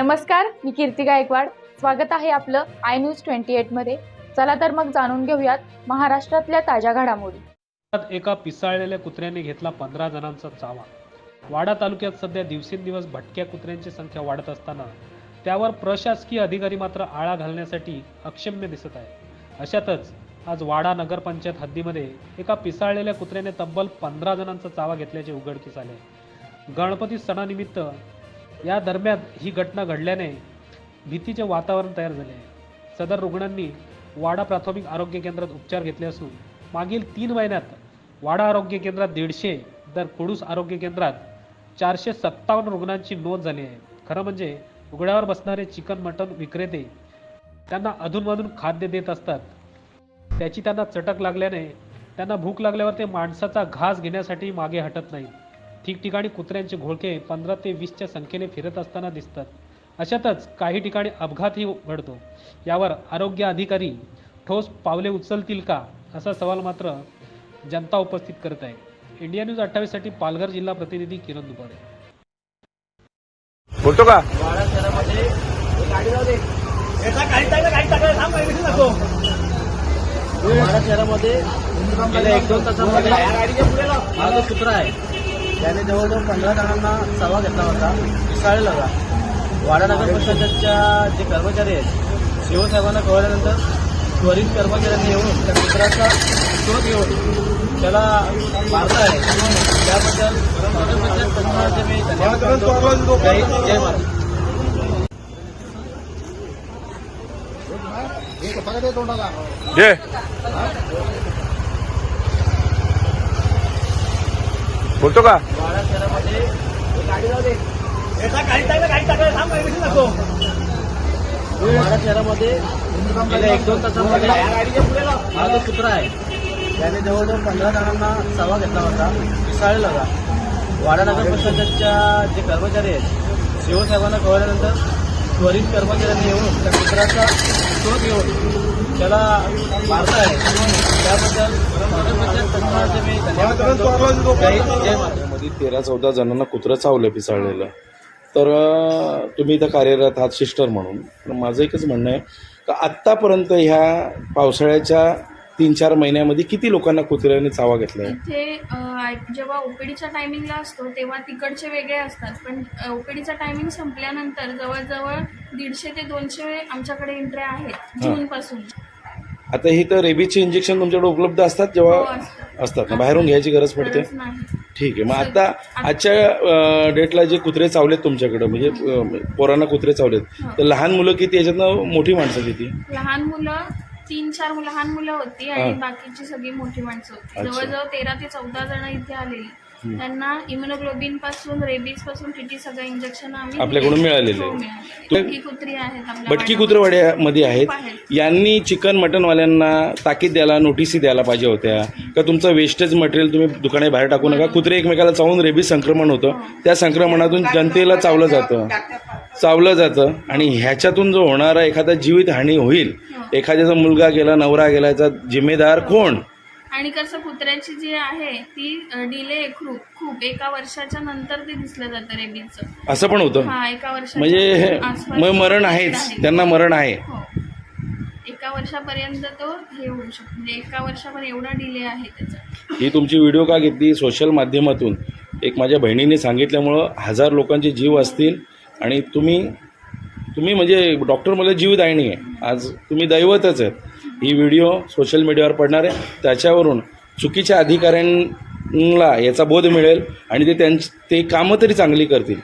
नमस्कार मी कीर्ती गायकवाड. स्वागत आहे आपलं आय न्यूज ट्वेंटी एटमध्ये. चला तर मग जाणून घेऊयात महाराष्ट्रातल्या ताज्या घडामोडी. एका पिसाळलेल्या कुत्र्याने घेतला पंधरा जणांचा चावा. वाडा तालुक्यात सध्या दिवसेंदिवस भटक्या कुत्र्यांची संख्या वाढत असताना त्यावर प्रशासकीय अधिकारी मात्र आळा घालण्यासाठी अक्षम्य दिसत आहे. अशातच आज वाडा नगरपंचायत हद्दीमध्ये एका पिसाळलेल्या कुत्र्याने तब्बल पंधरा जणांचा चावा घेतल्याचे उघडकीस आले. गणपती सणानिमित्त या दरम्यान ही घटना घडल्याने भीतीचे वातावरण तयार झाले आहे. सदर रुग्णांनी वाडा प्राथमिक आरोग्य केंद्रात उपचार घेतले असून मागील तीन महिन्यात वाडा आरोग्य केंद्रात दीडशे तर कुडूस आरोग्य केंद्रात चारशे सत्तावन्न रुग्णांची नोंद झाली आहे. खरं म्हणजे उघड्यावर बसणारे चिकन मटन विक्रेते त्यांना अधूनमधून खाद्य देत असतात. त्याची त्यांना चटक लागल्याने त्यांना भूक लागल्यावर ते माणसाचा घास घेण्यासाठी मागे हटत नाहीत. ठिकठिकाणी कुत्र्यांचे घोळके पंधरा ते वीसच्या संख्येने फिरत असताना दिसतात. अशातच काही ठिकाणी अपघातही घडतो. यावर आरोग्य अधिकारी ठोस पावले उचलतील का असा सवाल मात्र जनता उपस्थित करत आहे. इंडिया न्यूज अठ्ठावीससाठी पालघर जिल्हा प्रतिनिधी किरण दुपारे बोलतो का? शहरामध्ये एक दोन तासामध्ये कुत्रा आहे त्याने जवळजवळ पंधरा जणांना चावा घेतला होता पिसाळेल होता वाडा नगर परिषदेच्या जे कर्मचारी आहेत शिवसाहेबांना कळल्यानंतर त्वरित कर्मचाऱ्यांनी येऊन त्या कुत्र्याचा शोध घेऊन त्याला मारला आहे. त्याबद्दल प्रशासनाचे मी धन्यवाद जय महाराष्ट्र जय बोलतो का? शहरामध्ये शहरामध्ये एक दोन तासामध्ये माझा जो कुत्रा आहे. त्याने जवळजवळ पंधरा जणांना चावा घेतला होता. पिसाळेल होता. वाडा नगर परिषदेच्या जे कर्मचारी आहेत शिवसाहेबांना कळल्यानंतर त्वरित कर्मचाऱ्यांनी येऊन त्या कुत्र्याचा शोध घेऊन त्याला मारला आहे त्याबद्दल मी धन्यवाद तेरा चौदा जणांना कुत्रं चावलं पिसाळलेलं. तर तुम्ही इथं कार्यरत आहात सिस्टर म्हणून. माझं एकच म्हणणं आहे का आत्तापर्यंत ह्या पावसाळ्याच्या तीन चार महिन्यामध्ये किती लोकांना कुत्र्याने चावा घेतलाय? इथे अ, आय- जेव्हा ओपीडीच्या टायमिंगला असतो तेव्हा तिकडचे वेगळे असतात. पण ओपीडीचा टायमिंग संपल्यानंतर जवळजवळ दीडशे ते दोनशे आमच्याकडे एंट्र्या आहेत जून पासून आता ही तर रेबीजचे इंजेक्शन तुमच्याकडे उपलब्ध असतात जेव्हा हो, असतात. असतात. ना बाहेरून घ्यायची गरज पडते? गरज नाही. ठीक आहे. मग आता आजच्या डेटला जे कुत्रे चावलेत तुमच्याकडे म्हणजे अं, पोरांना कुत्रे चावलेत तर लहान मुलं किती? याच्यातनं मोठी माणसं किती? लहान मुलं तीन चार मुलं- लहान मुलं होती आणि हा. बाकीची सगळी मोठी माणसं होती. अच्छा. जवळजवळ तेरा ते चौदा जण इथे आलेली. त्यांना इम्युनोग्लोबिनपासून रेबीजपासून टीटी सगळं इंजेक्शन आम्ही आपल्याकडून. मिळालेले हो. बटकी कुत्री आहेत आपल्या भटकी वाड्यामध्ये. कुत्रवाड्यामध्ये आहेत. यांनी चिकन मटनवाल्यांना ताकीद द्यायला नोटिसी द्यायला पाहिजे होत्या. का तुमचं वेस्टेज मटेरियल तुम्ही दुकाने बाहेर टाकू नका. कुत्रे एकमेकाला चावून रेबीज संक्रमण होतं. त्या संक्रमणातून जनतेला चावलं जातं. चावलं जातं. आणि ह्याच्यातून जो होणारा एखादा जीवितहानी होईल एखाद्याचा मुलगा गेला नवरा गेला याचा जिम्मेदार कोण? आणि कसं कुत्र्याची जी आहे ती डिले खूप खूप. एका वर्षाच्या नंतर ते दिसलं जातं रेबीजचं. असं पण होतं? हा एका वर्षाच्या म्हणजे मग मरण आहे. आहेच त्यांना मरण आहे. हो. एका वर्षापर्यंत तो हे होऊ शकतो. म्हणजे एका वर्षापर्यंत एवढा डिले आहे त्याचा. ही तुमची व्हिडिओ का घेतली? सोशल माध्यमातून. एक माझ्या बहिणीने सांगितल्यामुळं हजार लोकांचे जीव असतील आणि तुम्ही तुम्ही म्हणजे डॉक्टर मला जीवदायिनी आहे आज तुम्ही दैवतच आहेत. ही व्हिडिओ सोशल मीडियावर पडणार आहे. त्याच्यावरून चुकीच्या अधिकाऱ्यांना याचा बोध मिळेल आणि ते त्यांची ते कामं तरी चांगली करतील.